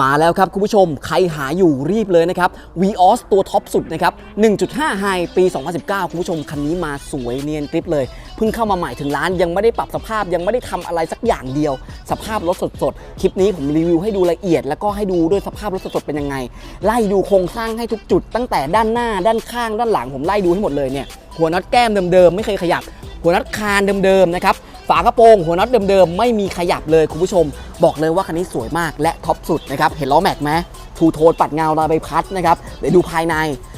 มาแล้วครับคุณผู้ชม ใครหาอยู่รีบเลยนะครับ Vios ตัวท็อปสุดนะครับ 1.5 High ปี 2019 คุณผู้ชม คันนี้มาสวยเนียนกริบเลย เพิ่งเข้ามาใหม่ถึงร้านยังไม่ได้ปรับสภาพยังไม่ได้ทำอะไรสักอย่างเดียว สภาพรถสดๆ คลิปนี้ผมรีวิวให้ดูละเอียด แล้วก็ให้ดูด้วยสภาพรถสดๆเป็นยังไง ไล่ดูโครงสร้างให้ทุกจุด ตั้งแต่ด้านหน้าด้านข้างด้านหลังผมไล่ดูให้หมดเลยเนี่ยหัวน็อตแก้มเดิมๆไม่เคยขยับ หัวน็อตคานเดิมๆนะครับ ฝากระโปรงหัวน็อตเดิมๆ ไม่มีขยับเลยคุณผู้ชม บอกเลยว่าคันนี้สวยมากและท็อปสุดนะครับ เห็นล้อแม็กไหมทูโทนปัดเงาลายใบพัดนะครับ เดี๋ยวดูภายใน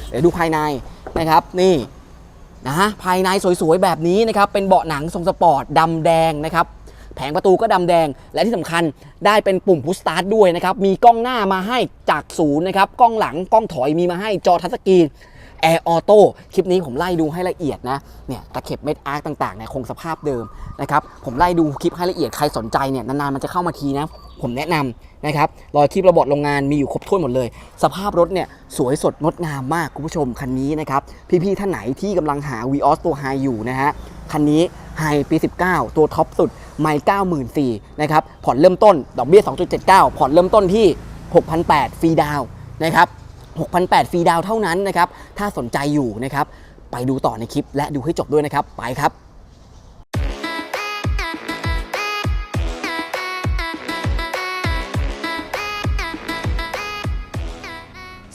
เดี๋ยวดูภายในนะครับ นี่นะฮะภายในสวยๆ แบบนี้นะครับ เป็นเบาะหนังทรงสปอร์ตดำแดงนะครับแผงประตูก็ดำแดงและที่สำคัญได้เป็นปุ่มพุชสตาร์ทด้วยนะครับ มีกล้องหน้ามาให้จากศูนย์นะครับ กล้องหลังกล้องถอยมีมาให้จอทัชสกรีน แอร์ออโต้คลิปนี้ผมไล่ดูให้ละเอียดนะเนี่ยตะเข็บเม็ดอาร์คต่างๆเนี่ยคงสภาพเดิมนะครับผมไล่ดูคลิปให้ละเอียดใครสนใจเนี่ยนานๆมันจะเข้ามาทีนะผมแนะนำนะครับรอยคลิประบบโรงงานมีอยู่ครบถ้วนหมดเลย สภาพรถเนี่ยสวยสดงดงามมากคุณผู้ชมคันนี้นะครับพี่ๆท่านไหนที่กำลังหา v ีออสตัวไฮอยู่นะฮะคันนี้ไฮปี 19 ตัวท็อปสุดไม่94,000นะครับผ่อนเริ่มต้นดอกเบี้ย 2.79 ผ่อนเริ่มต้นที่ 6,800ฟรีดาวนะครับ 6,800 ฟรีดาวเท่านั้นนะครับ ถ้าสนใจอยู่นะครับ ไปดูต่อในคลิปและดูให้จบด้วยนะครับ ไปครับ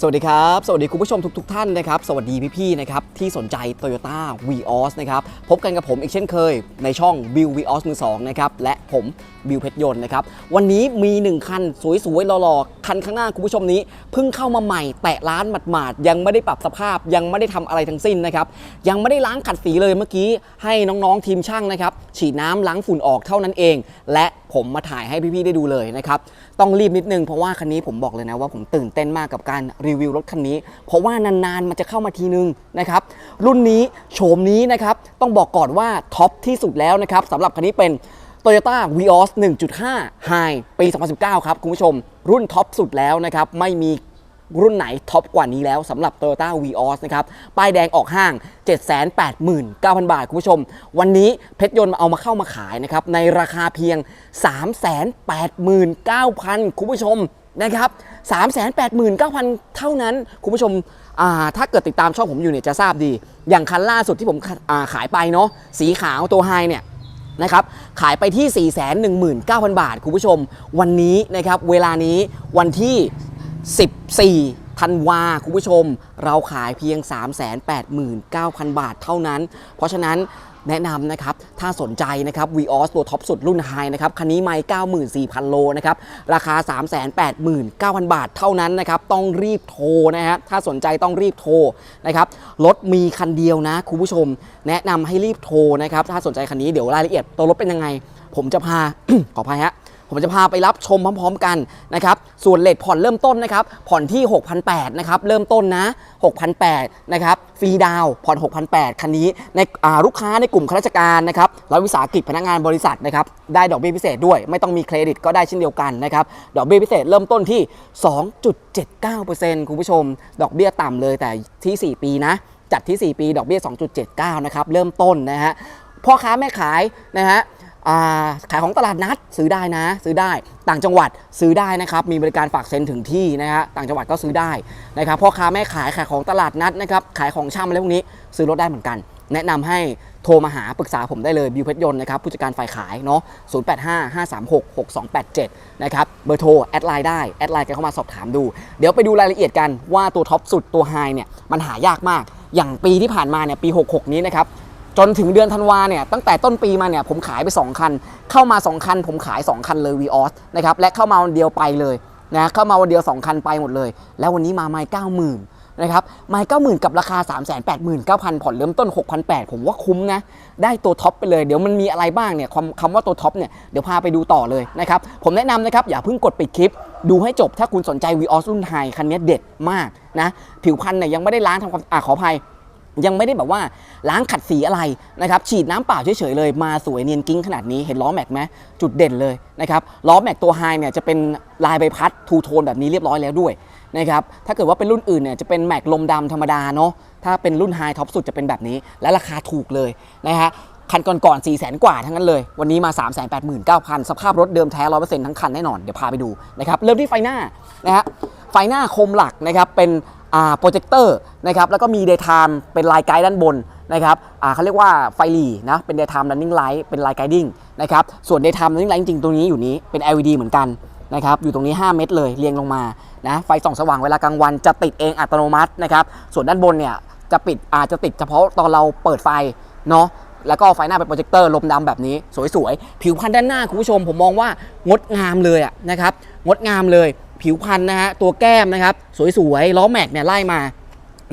สวัสดีครับ สวัสดีคุณผู้ชมทุกๆท่านนะครับ สวัสดีพี่ๆนะครับที่สนใจ Toyota Vios นะครับ พบกันกับผมอีกเช่นเคย ในช่อง Bill Vios มือ2นะครับและผมบิวเพชรยนต์นะครับ วันนี้มี 1 คัน สวยๆหล่อๆ คันข้างหน้าคุณผู้ชมนี้ เพิ่งเข้ามาใหม่แตะร้านหมาดๆ ยังไม่ได้ปรับสภาพยังไม่ได้ทำอะไรทั้งสิ้นนะครับ ยังไม่ได้ล้างขัดสีเลยเมื่อกี้ ให้น้องๆทีมช่างนะครับฉีดน้ำล้างฝุ่นออกเท่านั้นเอง และผมมาถ่ายให้พี่ๆได้ดูเลยนะครับ ต้องรีบนิดนึงเพราะว่าคันนี้ผมบอกเลยนะว่าผมตื่นเต้นมากกับการรีวิวรถคันนี้ เพราะว่านานๆมันจะเข้ามาทีนึงนะครับรุ่นนี้โฉมนี้นะครับต้องบอกก่อนว่าท็อปที่สุดแล้วนะครับสำหรับคันนี้เป็น Toyota Vios 1.5 High ปี 2019 ครับคุณผู้ชม รุ่นท็อปสุดแล้วนะครับไม่มี รุ่นไหนท็อปกว่านี้แล้วสำหรับ Toyota Vios นะครับ ป้ายแดงออกห้าง 789,000 บาท คุณผู้ชม วันนี้เพชรยนต์เอามาเข้ามาขายนะครับ ในราคาเพียง 389,000 คุณผู้ชมนะครับ389,000 เท่านั้น คุณผู้ชม ถ้าเกิดติดตามช่องผมอยู่เนี่ยจะทราบดี อย่างคันล่าสุดที่ผมาขายไปเนาะ สีขาวตัวไฮเนี่ยนะครับ ขายไปที่ 419,000 บาท คุณผู้ชม วันนี้นะครับ เวลานี้วันที่ 14ธันวาคุณผู้ชม เราขายเพียง 389,000 บาทเท่านั้น เพราะฉะนั้นแนะนำนะครับ ถ้าสนใจนะครับ Vios ตัวท็อปสุดรุ่นไฮนะครับ คันนี้ไม่94,000 โลนะครับ ราคา 389,000 บาทเท่านั้นนะครับ ต้องรีบโทรนะฮะ ถ้าสนใจต้องรีบโทรนะครับ รถมีคันเดียวนะคุณผู้ชม แนะนำให้รีบโทรนะครับ ถ้าสนใจคันนี้เดี๋ยวรายละเอียดตัวรถเป็นยังไง ผมจะพา ขออภัยฮะ ผมจะพาไปรับชมพร้อมๆกันนะครับ ส่วนเลทผ่อนเริ่มต้นนะครับ ผ่อนที่ 6,800นะครับ เริ่มต้นนะ 6,800นะครับ ฟรีดาวผ่อน 6,800คันนี้ ในลูกค้าในกลุ่มข้าราชการนะครับรัฐวิสาหกิจพนักงานบริษัทนะครับ ได้ดอกเบี้ยพิเศษด้วย ไม่ต้องมีเครดิตก็ได้เช่นเดียวกันนะครับ ดอกเบี้ยพิเศษเริ่มต้นที่ 2.79%คุณผู้ชม ดอกเบี้ยต่ำเลยแต่ที่ 4 ปีนะ จัดที่ 4 ปี ดอกเบี้ย 2.79 นะครับ เริ่มต้นนะฮะ พ่อค้าแม่ขายนะฮะ ขายของตลาดนัดซื้อได้นะ ซื้อได้ต่างจังหวัดซื้อได้นะครับมีบริการฝากเซ็นถึงที่นะฮะต่างจังหวัดก็ซื้อได้นะครับพ่อค้าแม่ขายขายของตลาดนัดนะครับขายของช่ำอะไรพวกนี้ซื้อรถได้เหมือนกัน แนะนำให้โทรมาหาปรึกษาผมได้เลยบิวเพชรยนต์นะครับผู้จัดการฝ่ายขายเนาะ0855366287 นะครับเบอร์โทรแอดไลน์ได้แอดไลน์กันเข้ามาสอบถามดู เดี๋ยวไปดูรายละเอียดกันว่าตัวท็อปสุดตัวไฮเนี่ยมันหายากมาก อย่างปีที่ผ่านมาเนี่ยปี 66 นี้นะครับ จนถึงเดือนธันวาเนี่ยตั้งแต่ต้นปีมาเนี่ยผมขายไป 2 คัน เข้ามา 2 คัน ผมขาย 2 คันเลย v ีออสนะครับและเข้ามาวันเดียวไปเลยนะเข้ามาวันเดียว 2 คันไปหมดเลย แล้ววันนี้มาไม่เก้าหมื่นนะครับไม่เก้าหมื่นกับราคา 3 8 9 0 0 0 ผ่อนเริ่มต้น 6,800 ผมว่าคุ้มนะ ได้ตัวท็อปไปเลย เดี๋ยวมันมีอะไรบ้างเนี่ยคำคำว่าตัวท็อปเนี่ยเดี๋ยวพาไปดูต่อเลยนะครับผมแนะนำนะครับอย่าเพิ่งกดปิดคลิป ดูให้จบถ้าคุณสนใจ v ีออสรุ่นไฮคันนี้เด็ดมากนะผิวพันธุ์เนี่ยยังไม่ได้ล้างทำความอ่าขออภัย ยังไม่ได้แบบว่าล้างขัดสีอะไรนะครับฉีดน้ำเปล่าเฉยๆเลยมาสวยเนียนกิ้งขนาดนี้เห็นล้อแม็กไหมจุดเด่นเลยนะครับล้อแม็กตัวไฮเนี่ยจะเป็นลายใบพัดทูโทนแบบนี้เรียบร้อยแล้วด้วยนะครับถ้าเกิดว่าเป็นรุ่นอื่นเนี่ยจะเป็นแม็กลมดำธรรมดาเนาะถ้าเป็นรุ่นไฮท็อปสุดจะเป็นแบบนี้ และราคาถูกเลยนะฮะคันก่อนๆ4 0 0 0 0 0 กว่าทั้งนั้นเลย วันนี้มา 3 8 9 0 0 0 สภาพรถเดิมแท้ 100%ทั้งคันแน่นอน เดี๋ยวพาไปดูนะครับ เริ่มที่ไฟหน้านะฮะ ไฟหน้าคมหลักนะครับ เป็น โปรเจคเตอร์นะครับแล้วก็มี daytime เป็นลายไกด์ด้านบนนะครับอ่าเขาเรียกว่าไฟหลีนะเป็น daytime running light เป็นลาย guiding นะครับส่วน daytime running light จริงๆ ตรงนี้อยู่นี้เป็น LED เหมือนกันนะครับอยู่ตรงนี้ 5 เมตรเลยเรียงลงมานะไฟส่องสว่างเวลากลางวันจะติดเองอัตโนมัตินะครับส่วนด้านบนเนี่ยจะปิดอาจจะติดเฉพาะตอนเราเปิดไฟเนาะแล้วก็ไฟหน้าเป็นโปรเจคเตอร์ลมดำแบบนี้ สวยๆ ผิวพันธุ์ด้านหน้าคุณผู้ชมผมมองว่างดงามเลยอะนะครับงดงามเลย ผิวพันธุ์นะฮะตัวแก้มนะครับ สวยๆล้อแม็กเนี่ยไล่มา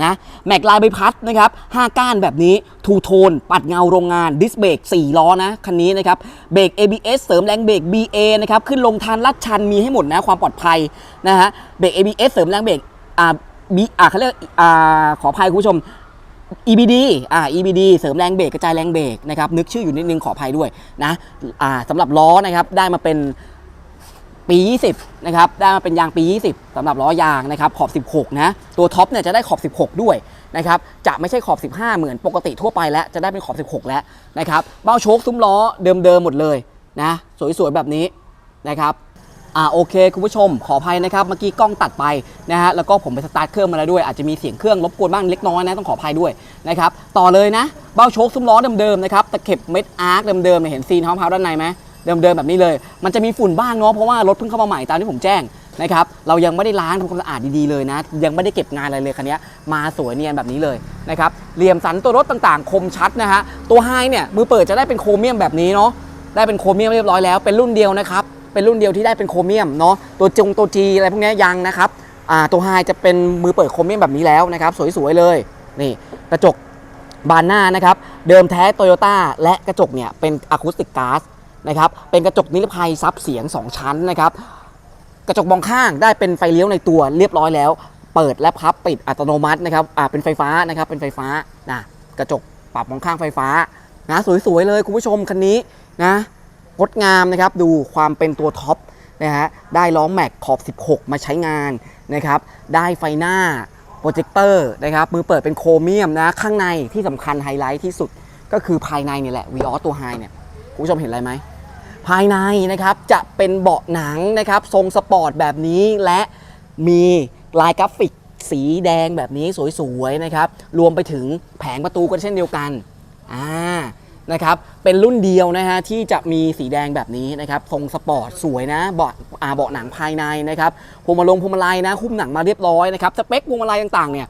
นะแม็กลายใบพัดนะครับ5ก้านแบบนี้ทูโทน ปัดเงาโรงงานดิสเบรก4 ล้อนะ คันนี้นะครับเบรก ABS เสริมแรงเบรก BA นะครับ ขึ้นลงทานลัดชันมีให้หมดนะ ความปลอดภัยนะฮะเบรก ABS เสริมแรงเบรกอ่า B อ่าเขาเรียกอ่าขออภัยคุณผู้ชม EBD อ่า EBD เสริมแรงเบรกกระจายแรงเบรกนะครับนึกชื่ออยู่นิดนึงขออภัยด้วยนะอ่าสำหรับล้อนะครับได้มาเป็น ปี 20 นะครับ ได้มาเป็นยางปี 20สำหรับล้อยางนะครับ ขอบ 16 นะ ตัวท็อปเนี่ยจะได้ขอบ 16 ด้วยนะครับ จะไม่ใช่ขอบ 15 เหมือนปกติทั่วไปแล้ว จะได้เป็นขอบ 16 แล้วนะครับ เบ้าโชคซุ้มล้อเดิมๆหมดเลยนะ สวยๆ แบบนี้นะครับอ่าโอเค คุณผู้ชมขออภัยนะครับ เมื่อกี้กล้องตัดไปนะฮะ แล้วก็ผมไปสตาร์ทเครื่องมาแล้วด้วย อาจจะมีเสียงเครื่องรบกวนบ้างเล็กน้อยนะ ต้องขออภัยด้วยนะครับ ต่อเลยนะ เบ้าโชคซุ้มล้อเดิมๆนะครับ ตะเข็บเม็ดอาร์คเดิมๆเนี่ยเห็นซีนท้องเท้าด้านในไหม เดิมๆแบบนี้เลย มันจะมีฝุ่นบ้างเนาะเพราะว่ารถเพิ่งเข้ามาใหม่ตามที่ผมแจ้งนะครับเรายังไม่ได้ล้างทำความสะอาดดีๆเลยนะ ยังไม่ได้เก็บงานอะไรเลยคันนี้มาสวยเนียนแบบนี้เลยนะครับเหลี่ยมสันตัวรถต่างๆ คมชัดนะฮะตัวไฮเนี่ยมือเปิดจะได้เป็นโครเมียมแบบนี้เนาะได้เป็นโครเมียมเรียบร้อยแล้วเป็นรุ่นเดียวนะครับเป็นรุ่นเดียวที่ได้เป็นโครเมียมเนาะตัวจงตัวจีอะไรพวกนี้ยยังนะครับอ่าตัวไฮจะเป็นมือเปิดโครเมียมแบบนี้แล้วนะครับสวยๆเลยนี่กระจกบานหน้านะครับเดิมแท้โตโยต้าและกระจกเนี่ยเป็นอะคูสติกก๊าซ นะครับเป็นกระจกนิรภัยซับเสียง 2 ชั้นนะครับกระจกมองข้างได้เป็นไฟเลี้ยวในตัวเรียบร้อยแล้ว เปิดและพับปิดอัตโนมัตินะครับอ่าเป็นไฟฟ้านะครับเป็นไฟฟ้านะกระจกปรับมองข้างไฟฟ้านะสวยๆเลยคุณผู้ชมคันนี้นะงดงามนะครับดูความเป็นตัวท็อปนะฮะได้ล้อแม็กขอบ 16 มาใช้งานนะครับได้ไฟหน้าโปรเจคเตอร์นะครับมือเปิดเป็นโครเมียมนะข้างในที่สำคัญไฮไลท์ที่สุดก็คือภายในนี่แหละวีออสตัวไฮเนี่ยคุณผู้ชมเห็นอะไรไหม ภายในนะครับจะเป็นเบาะหนังนะครับทรงสปอร์ตแบบนี้และมีลายกราฟิกสีแดงแบบนี้สวยๆนะครับรวมไปถึงแผงประตูก็เช่นเดียวกันอ่านะครับเป็นรุ่นเดียวนะฮะที่จะมีสีแดงแบบนี้นะครับทรงสปอร์ตสวยนะเบาะอ่าเบาะหนังภายในนะครับพวงมาลงพวงมาลัยนะหุ้มหนังมาเรียบร้อยนะครับสเปคพวงมาลัยต่างๆเนี่ย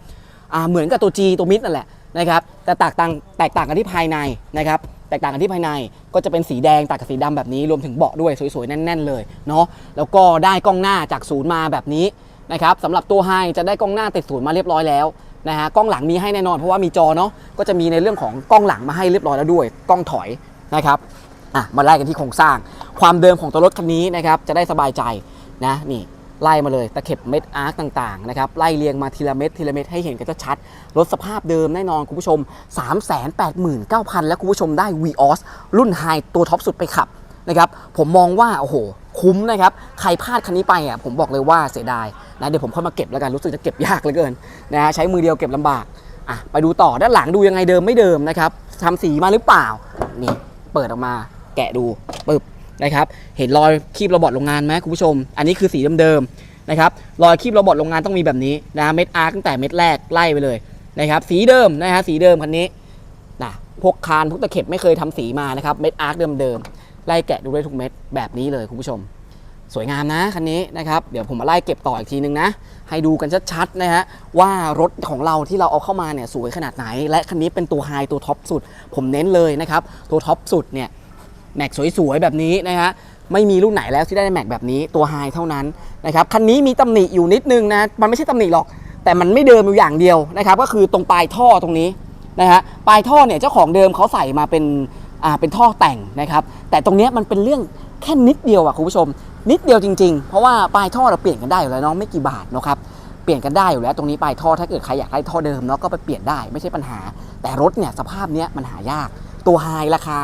อ่าเหมือนกับตัว G ตัวมิดนั่นแหละนะครับแต่แตกต่างแตกต่างกันที่ภายในนะครับ แตกต่างกันที่ภายในก็จะเป็นสีแดงตัดกับสีดำแบบนี้รวมถึงเบาะด้วยสวยๆ แน่น ๆ เลยเนาะแล้วก็ได้กล้องหน้าจากศูนย์มาแบบนี้นะครับสำหรับตัวไฮจะได้กล้องหน้าติดศูนย์มาเรียบร้อยแล้วนะฮะกล้องหลังมีให้แน่นอนเพราะว่ามีจอเนาะก็จะมีในเรื่องของกล้องหลังมาให้เรียบร้อยแล้วด้วย กล้องถอยนะครับอะมาไล่กันที่โครงสร้าง ความเดิมของตัวรถคันนี้นะครับจะได้สบายใจนะนี่ ไล่มาเลยตะเข็บเม็ดอาร์คต่างๆนะครับไล่เรียงมาทีละเม็ดทีละเม็ดให้เห็นกันชัดๆรถสภาพเดิมแน่นอนคุณผู้ชม 389,000 แล้วคุณผู้ชมได้ VOS รุ่นไฮตัวท็อปสุดไปขับนะครับผมมองว่าโอ้โหคุ้มนะครับใครพลาดคันนี้ไปอะผมบอกเลยว่าเสียดายนะเดี๋ยวผมค่อยมาเก็บแล้วกันรู้สึกจะเก็บยากเหลือเกินนะฮะใช้มือเดียวเก็บลำบากอะไปดูต่อด้านหลังดูยังไงเดิมไม่เดิมนะครับทำสีมาหรือเปล่านี่เปิดออกมาแกะดูปึ๊บ นะครับเห็นรอยคีบโรบอทโรงงานไหมคุณผู้ชม อันนี้คือสีเดิมๆนะครับรอยคีบโรบอทโรงงานต้องมีแบบนี้นะเม็ดอาร์ตั้งแต่เม็ดแรกไล่ไปเลยนะครับสีเดิมนะฮะสีเดิมคันนี้นะพวกคานพวกตะเข็บไม่เคยทำสีมานะครับเม็ดอาร์เดิมๆไล่แกะดูได้ทุกเม็ดแบบนี้เลยคุณผู้ชม สวยงามนะคันนี้นะครับเดี๋ยวผมมาไล่เก็บต่ออีกทีนึงนะให้ดูกันชัดๆนะฮะว่ารถของเราที่เราเอาเข้ามาเนี่ยสวยขนาดไหน และคันนี้เป็นตัวไฮตัวท็อปสุด ผมเน้นเลยนะครับตัวท็อปสุดเนี่ย แม็กสวยๆแบบนี้นะฮะไม่มีรุ่นไหนแล้วที่ได้แม็กแบบนี้ตัวไฮเท่านั้นนะครับคันนี้มีตำหนิอยู่นิดนึงนะมันไม่ใช่ตำหนิหรอก แต่มันไม่เดิมอยู่อย่างเดียวนะครับก็คือตรงปลายท่อตรงนี้นะฮะปลายท่อเนี่ยเจ้าของเดิมเขาใส่มาเป็นอ่าเป็นท่อแต่งนะครับแต่ตรงเนี้ยมันเป็นเรื่องแค่นิดเดียวอะคุณผู้ชม นิดเดียวจริงๆ เพราะว่าปลายท่อเราเปลี่ยนกันได้อยู่แล้วน้องไม่กี่บาทนะครับเปลี่ยนกันได้อยู่แล้วตรงนี้ปลายท่อถ้าเกิดใครอยากได้ท่อเดิมเนาะก็ไปเปลี่ยนได้ไม่ใช่ปัญหา แต่รถเนี่ยสภาพเนี้ยมันหายากตัวไฮราคา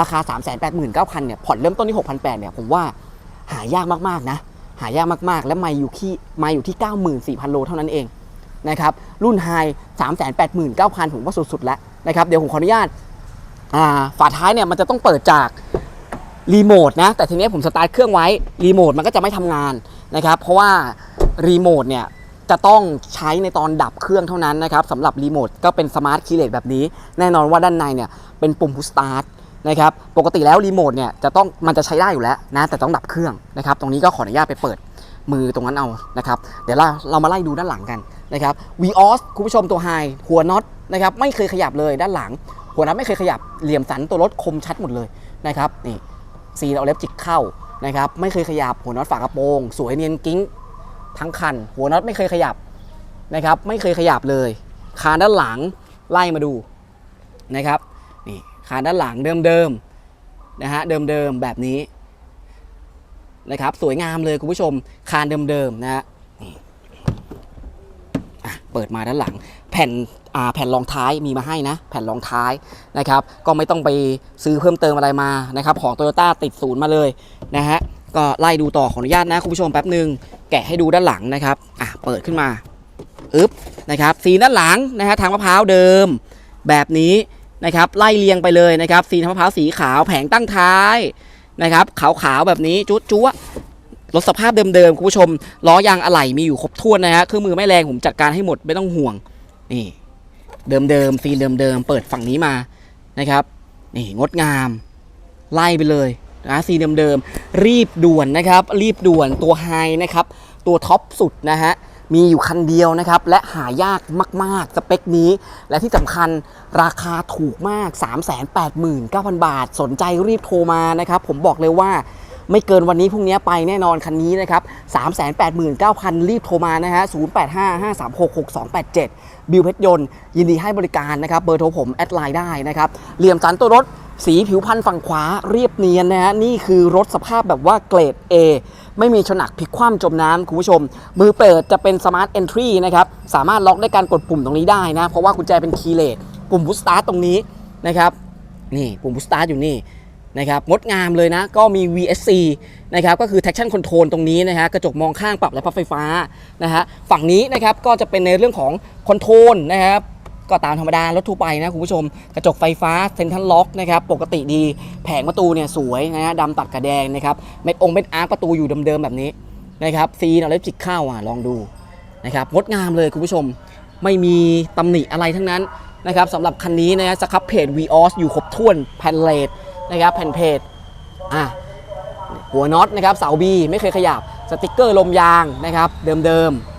ราคา 3 8 9 0 0 0เนี่ยผ่อนเริ่มต้นที่ 6,800เนี่ยผมว่าหายากมากๆนะ หายากมากๆ และไม่อยู่ที่ไม่อยู่ที่ 94,000 โลเท่านั้นเองนะครับรุ่นไฮ389,000ผมว่าสุดๆแล้วนะครับเดี๋ยวผมขออนุญาตฝาท้ายเนี่ยมันจะต้องเปิดจากรีโมทนะแต่ทีนี้ผมสตาร์ทเครื่องไว้รีโมทมันก็จะไม่ทำงานนะครับเพราะว่ารีโมทเนี่ยจะต้องใช้ในตอนดับเครื่องเท่านั้นนะครับสำหรับรีโมทก็เป็นสมาร์ทคีเลสแบบนี้ แน่นอนว่าด้านในเนี่ยเป็นปุ่มพุสตาร์ท นะครับปกติแล้วรีโมทเนี่ยจะต้องมันจะใช้ได้อยู่แล้วนะแต่ต้องดับเครื่องนะครับตรงนี้ก็ขออนุญาตไปเปิดมือตรงนั้นเอานะครับเดี๋ยวเราเรามาไล่ดูด้านหลังกันนะครับ VOS คุณผู้ชมตัวไฮหัวน็อตนะครับไม่เคยขยับเลยด้านหลัง หัวน็อตไม่เคยขยับเหลี่ยมสันตัวรถคมชัดหมดเลยนะครับนี่ซีเอาเล็บจิกเข้านะครับไม่เคยขยับหัวน็อตฝากระโปรง สวยเนียนกิ้งทั้งคัน หัวน็อตไม่เคยขยับนะครับไม่เคยขยับเลย คานด้านหลังไล่มาดูนะครับ นี่คาด้านหลังเดิมๆนะฮะเดิมๆแบบนี้นะครับสวยงามเลยคุณผู้ชมคานเดิมๆนะฮะเปิดมาด้านหลัง แผ่นอ่าแผ่นรองท้ายมีมาให้นะ แผ่นรองท้ายนะครับ ก็ไม่ต้องไปซื้อเพิ่มเติมอะไรมานะครับ ของ Toyota ติดศูนย์มาเลยนะฮะก็ไล่ดูต่อขออนุญาตนะคุณผู้ชมแป๊บหนึ่งแกะให้ดูด้านหลังนะครับอะเปิดขึ้นมาอึ๊บนะครับสีด้านหลังนะฮะทางมะพร้าวเดิม แบบนี้ นะครับไล่เรียงไปเลยนะครับสีทางมะพร้าวสีขาวแผงตั้งท้ายนะครับขาวๆแบบนี้จุ๊จุ๊รถสภาพเดิมๆคุณผู้ชมล้อยางอะไหล่มีอยู่ครบถ้วนนะฮะเครื่องมือไม่แรงผมจัดการให้หมดไม่ต้องห่วงนี่เดิมๆฟีนเดิมๆเปิดฝั่งนี้มานะครับนี่งดงาม ไล่ไปเลยนะซีเดิมๆรีบด่วนนะครับ รีบด่วนตัวไฮนะครับ ตัวท็อปสุดนะฮะ มีอยู่คันเดียวนะครับ และหายากมาก ๆ สเปคนี้ และที่สำคัญราคาถูกมาก 389,000 บาท สนใจรีบโทรมานะครับ ผมบอกเลยว่าไม่เกินวันนี้พรุ่งนี้ไปแน่นอนคันนี้นะครับ389,000 รีบโทรมานะฮะ 0855366287 บิวเพชรยนต์ ยินดีให้บริการนะครับ เบอร์โทรผม แอดไลน์ได้นะครับ เหลี่ยมสันตัวรถ สีผิวพันธุ์ฝั่งขวาเรียบเนียนนะฮะ นี่คือรถสภาพแบบว่าเกรด A ไม่มีชนักพลิกคว่ำจมน้ำคุณผู้ชม มือเปิดจะเป็น Smart Entry นะครับ สามารถล็อกได้การกดปุ่มตรงนี้ได้นะ เพราะว่ากุญแจเป็นคีย์เลสปุ่ม Push Start ตรงนี้นะครับ นี่ปุ่ม Push Start อยู่นี่นะครับงดงามเลยนะ ก็มี VSC นะครับก็คือ traction control ตรงนี้นะฮะกระจกมองข้างปรับและพับไฟฟ้านะฮะฝั่งนี้นะครับก็จะเป็นในเรื่องของคอนโทรลนะครับ ก็ตามธรรมดารถทั่วไปนะคุณผู้ชม กระจกไฟฟ้าเซนทัลล็อกนะครับปกติดีแผงประตูเนี่ยสวยนะฮะดำตัดกระแดงนะครับเม็ดองค์เม็ดอาร์ประตูอยู่เดิมๆแบบนี้นะครับซีนอะไรจิกเข้าอะลองดูนะครับงดงามเลยคุณผู้ชมไม่มีตำหนิอะไรทั้งนั้นนะครับสำหรับคันนี้นะฮะสครับเพจ VOS อยู่ครบถ้วนแผ่นเลดนะครับแผ่นเพจอะหัวน็อตนะครับเสาบีไม่เคยขยับสติกเกอร์ลมยางนะครับเดิมๆ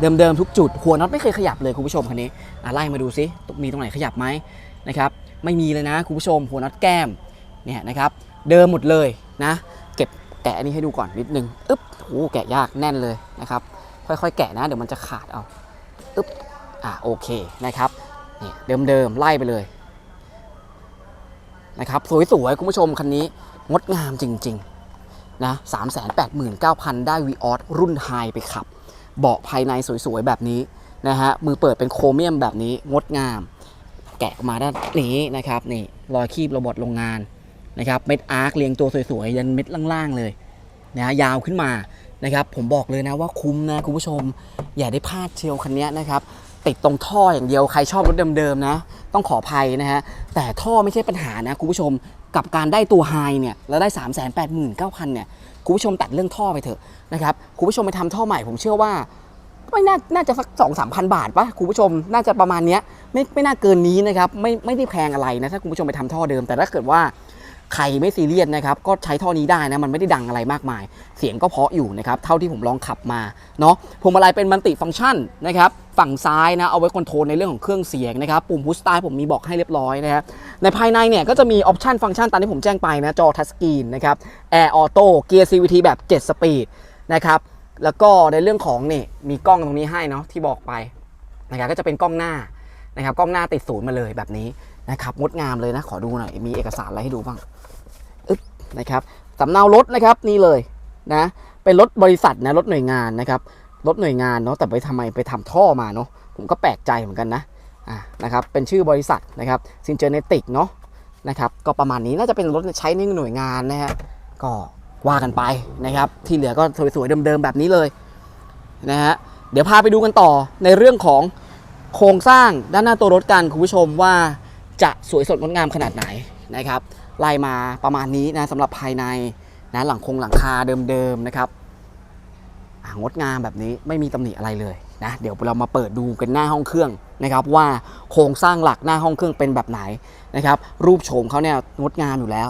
เดิมๆทุกจุด หัวน็อตไม่เคยขยับเลยคุณผู้ชมคันนี้อะไล่มาดูซิมีตรงไหนขยับไหมนะครับไม่มีเลยนะคุณผู้ชม หัวน็อตแก้มเนี่ยนะครับเดิมหมดเลยนะเก็บแกะอันนี้ให้ดูก่อนนิดนึงอึ๊บโอ้แกะยากแน่นเลยนะครับค่อยๆ แกะนะเดี๋ยวมันจะขาดเอาอึ๊บอะโอเคนะครับเนี่ยเดิมๆไล่ไปเลยนะครับสวยๆคุณผู้ชมคันนี้งดงามจริงๆนะ389,000ได้ v ีออรุ่นไฮไปขับ เบาะภายในสวยๆแบบนี้นะฮะมือเปิดเป็นโครเมียมแบบนี้งดงาม แกะออกมาด้านนี้นะครับนี่รอยคีบโรบอทโรงงานนะครับเม็ดอาร์คเรียงตัวสวยๆยันเม็ดล่างๆเลยนะฮะยาวขึ้นมานะครับผมบอกเลยนะว่าคุ้มนะคุณผู้ชม อย่าได้พลาดเชียวคันนี้นะครับติดตรงท่ออย่างเดียวใครชอบรถเดิมๆนะ ต้องขออภัยนะฮะแต่ท่อไม่ใช่ปัญหานะคุณผู้ชมกับการได้ตัวไฮเนี่ยแล้วได้ 3 8 9 0 0 0เนี่ย คุณผู้ชมตัดเรื่องท่อไปเถอะนะครับคุณผู้ชมไปทำท่อใหม่ผมเชื่อว่าไม่น่าน่าจะสักสองสามพันบาทปะคุณผู้ชมน่าจะประมาณเนี้ยไม่ไม่น่าเกินนี้นะครับไม่ไม่ได้แพงอะไรนะถ้าคุณผู้ชมไปทำท่อเดิม แต่ถ้าเกิดว่า ใครไม่ซีเรียสนะครับก็ใช้ท่อนี้ได้นะมันไม่ได้ดังอะไรมากมาย เสียงก็เพาะอยู่นะครับเท่าที่ผมลองขับมาเนาะพวงมาลัยเป็นมัลติฟังก์ชันนะครับฝั่งซ้ายนะเอาไว้คอนโทรลในเรื่องของเครื่องเสียงนะครับปุ่มพุชสตาร์ผมมีบอกให้เรียบร้อยนะครับในภายในเนี่ยก็จะมีออปชันฟังก์ชันตามที่ผมแจ้งไปนะจอทัชสกรีนนะครับแอร์ออโต้เกียร์ CVT แบบ 7 สปีดนะครับแล้วก็ในเรื่องของนี่มีกล้องตรงนี้ให้เนาะที่บอกไปนะครับก็จะเป็นกล้องหน้านะครับกล้องหน้าติดศูนย์มาเลยแบบนี้นะครับงดงามเลยนะขอดูหน่อยมีเอกสารอะไรให้ดูบ้างอึ๊บ นะครับสำเนารถนะครับนี่เลยนะเป็นรถบริษัทนะรถหน่วยงานนะครับรถหน่วยงานเนาะแต่ไปทำไมไปทำท่อมาเนาะผมก็แปลกใจเหมือนกันนะอ่านะครับเป็นชื่อบริษัทนะครับซินเจอเนติกเนาะนะครับก็ประมาณนี้น่าจะเป็นรถใช้ในหน่วยงานนะฮะก็ว่ากันไปนะครับที่เหลือก็สวยๆเดิมๆแบบนี้เลยนะฮะเดี๋ยวพาไปดูกันต่อในเรื่องของโครงสร้างด้านหน้าตัวรถกันคุณผู้ชมว่าจะสวยสดงดงามขนาดไหนนะครับ ไล่มาประมาณนี้นะสำหรับภายในนะหลังคงหลังคาเดิมๆนะครับงดงามแบบนี้ไม่มีตำหนิอะไรเลยนะเดี๋ยวเรามาเปิดดูกันหน้าห้องเครื่องนะครับ ว่าโครงสร้างหลักหน้าห้องเครื่องเป็นแบบไหนนะครับ รูปโฉมเขาเนี่ยงดงามอยู่แล้ว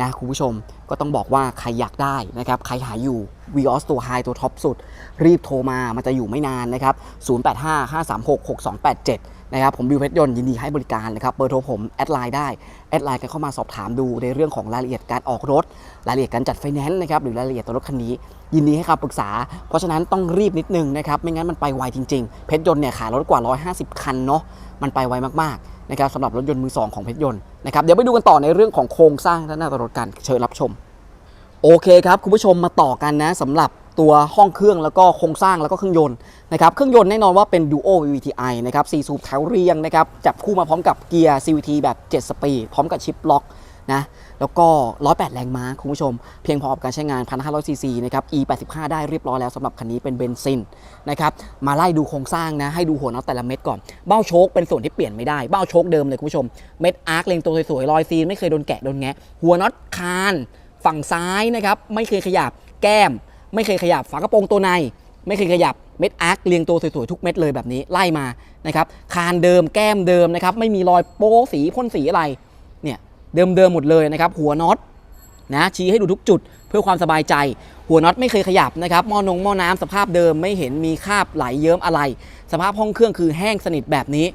นะคุณผู้ชมก็ต้องบอกว่าใครอยากได้นะครับ ใครหาอยู่ Vios ตัวไฮตัวท็อปสุด รีบโทรมามันจะอยู่ไม่นานนะครับ 0855366287 นะครับผมบิวเพชรยนต์ยินดีให้บริการนะครับเบอร์โทรผมแอดไลน์ได้แอดไลน์กันเข้ามาสอบถามดูในเรื่องของรายละเอียดการออกรถ รายละเอียดการจัดไฟแนนซ์นะครับหรือรายละเอียดตัวรถคันนี้ ยินดีให้คำปรึกษา เพราะฉะนั้นต้องรีบนิดนึงนะครับไม่งั้นมันไปไวจริง ๆ เพชรยนต์เนี่ยขายรถกว่า 150 คันเนาะมันไปไวมากๆนะครับสำหรับรถยนต์มือสองของเพชรยนต์นะครับเดี๋ยวไปดูกันต่อในเรื่องของโครงสร้างด้านหน้าตัวรถกันเชิญรับชมโอเคครับคุณผู้ชมมาต่อกันนะสำหรับ ตัวห้องเครื่องแล้วก็โครงสร้างแล้วก็เครื่องยนต์นะครับเครื่องยนต์แน่นอนว่าเป็น Duo VVTi นะครับ4สูบแถวเรียงนะครับจับคู่มาพร้อมกับเกียร์ CVT แบบ 7 สปีดพร้อมกับชิปล็อกนะแล้วก็ 108 แรงม้าคุณผู้ชม เพียงพอกับการใช้งาน 1,500 ซีซีนะครับ E85 ได้เรียบร้อยแล้วสำหรับคันนี้เป็นเบนซินนะครับมาไล่ดูโครงสร้างนะ ให้ดูหัวน็อตแต่ละเม็ดก่อน เบ้าโชคเป็นส่วนที่เปลี่ยนไม่ได้ เบ้าโชคเดิมเลยคุณผู้ชม เม็ดอาร์คเลงตัวสวยๆรอยซีนไม่เคยโดนแกะโดนแงะ หัวน็อตคาน ฝั่งซ้ายนะครับไม่เคยขยับแก้ม ไม่เคยขยับฝากระโปรงตัวใน ไม่เคยขยับเม็ดอาร์คเรียงตัวสวยๆทุกเม็ดเลยแบบนี้ไล่มานะครับคานเดิมแก้มเดิมนะครับไม่มีรอยโป๊สีพ่นสีอะไรเนี่ยเดิมๆหมดเลยนะครับหัวน็อตนะชี้ให้ดูทุกจุดเพื่อความสบายใจ หัวน็อตไม่เคยขยับนะครับหม้อนงหม้อน้ำสภาพเดิมไม่เห็นมีคราบไหลเยิ้มอะไร สภาพห้องเครื่องคือแห้งสนิทแบบนี้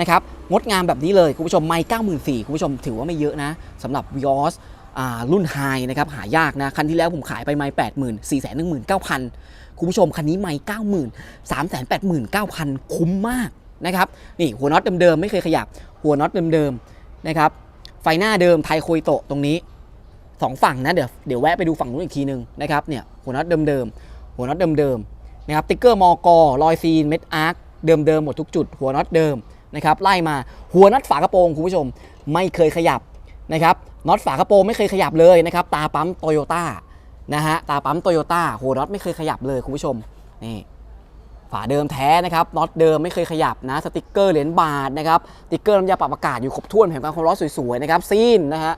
นะครับงดงามแบบนี้เลยคุณผู้ชมไม่เก้าหมื่นสี่คุณผู้ชมถือว่าไม่เยอะนะสำหรับ Vios อ่า รุ่นไฮนะครับหายากนะ คันที่แล้วผมขายไปไม่แปดหมื่นสี่แสนหนึ่งหมื่นเก้าพันคุณผู้ชมคันนี้ไม่เก้าหมื่นสามแสนแปดหมื่นเก้าพันคุ้มมากนะครับนี่หัวน็อตเดิมๆไม่เคยขยับ หัวน็อตเดิมๆนะครับไฟหน้าเดิมไทโคยโตะตรงนี้สองฝั่งนะเดี๋ยวเดี๋ยวแวะไปดูฝั่งนู้นอีกทีนึงนะครับเนี่ยหัวน็อตเดิมๆหัวน็อตเดิมๆนะครับติ๊กเกอร์มอกอรอยซีนเม็ดอาร์คเดิมๆหมดทุกจุด หัวน็อตเดิมนะครับไล่มาหัวน็อตฝากระโปรงคุณผู้ชมไม่เคยขยับนะครับ น็อตฝากระโปรงไม่เคยขยับเลยนะครับ ตาปั๊มโตโยต้านะฮะ ตาปั๊มโตโยต้าโหน็อตไม่เคยขยับเลยคุณผู้ชม นี่ ฝาเดิมแท้นะครับ น็อตเดิมไม่เคยขยับนะ สติกเกอร์เหรียญบาทนะครับ สติกเกอร์น้ำยาปรับอากาศอยู่ครบถ้วนแผงการความร้อนสวยๆนะครับ ซีนนะฮะ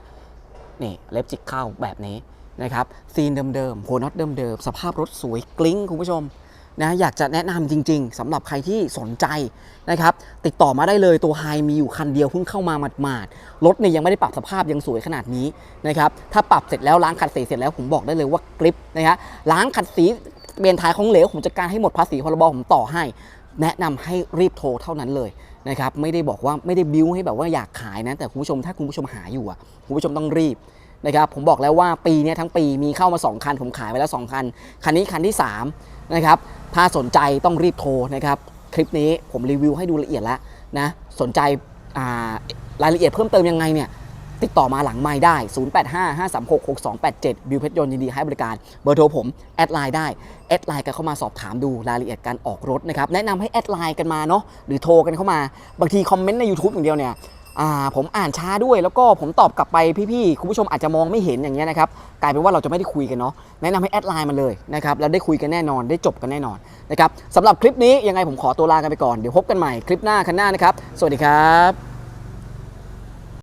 นี่เล็บจิกเข้าแบบนี้นะครับ ซีนเดิมๆ โหน็อตเดิมๆ สภาพรถสวยกลิ้งคุณผู้ชม นะอยากจะแนะนำจริง ๆสำหรับใครที่สนใจนะครับติดต่อมาได้เลยตัวไฮมีอยู่คันเดียวเพิ่งเข้ามาหมาดๆรถเนี่ยยังไม่ได้ปรับสภาพยังสวยขนาดนี้นะครับถ้าปรับเสร็จแล้วล้างขัดสีเสร็จแล้วผมบอกได้เลยว่ากริปนะฮะล้างขัดสีเปลี่ยนถ่ายของเหลวผมจัดการให้หมดภาษีพรบผมต่อให้ แนะนำให้รีบโทรเท่านั้นเลยนะครับไม่ได้บอกว่าไม่ได้บิ้วให้แบบว่าอยากขายนะ แต่คุณผู้ชมถ้าคุณผู้ชมหาอยู่อะคุณผู้ชมต้องรีบนะครับผมบอกแล้วว่าปีนี้ทั้งปีมีเข้ามา 2 คันผมขายไปแล้ว 2 คัน คันนี้คันที่ 3 นะครับถ้าสนใจต้องรีบโทรนะครับคลิปนี้ผมรีวิวให้ดูละเอียดแล้วนะสนใจารายละเอียดเพิ่มเติมยังไงเนี่ยติดต่อมาหลังไม้ได้ 0855366287 บิวเพชรยนยินดีให้บริการ เบอร์โทรผม แอดไลน์ได้ แอดไลน์กันเข้ามาสอบถามดูรายละเอียดการออกรถนะครับ แนะนำให้แอดไลน์กันมาเนาะ หรือโทรกันเข้ามา บางทีคอมเมนต์ใน YouTube อย่างเดียวเนี่ย ผมอ่านช้าด้วยแล้วก็ผมตอบกลับไปพี่ๆคุณผู้ชมอาจจะมองไม่เห็นอย่างเงี้ยนะครับกลายเป็นว่าเราจะไม่ได้คุยกันเนาะแนะนำให้แอดไลน์มาเลยนะครับแล้วได้คุยกันแน่นอนได้จบกันแน่นอนนะครับสำหรับคลิปนี้ยังไงผมขอตัวลากันไปก่อนเดี๋ยวพบกันใหม่คลิปหน้าคันหน้านะครับ สวัสดีครับ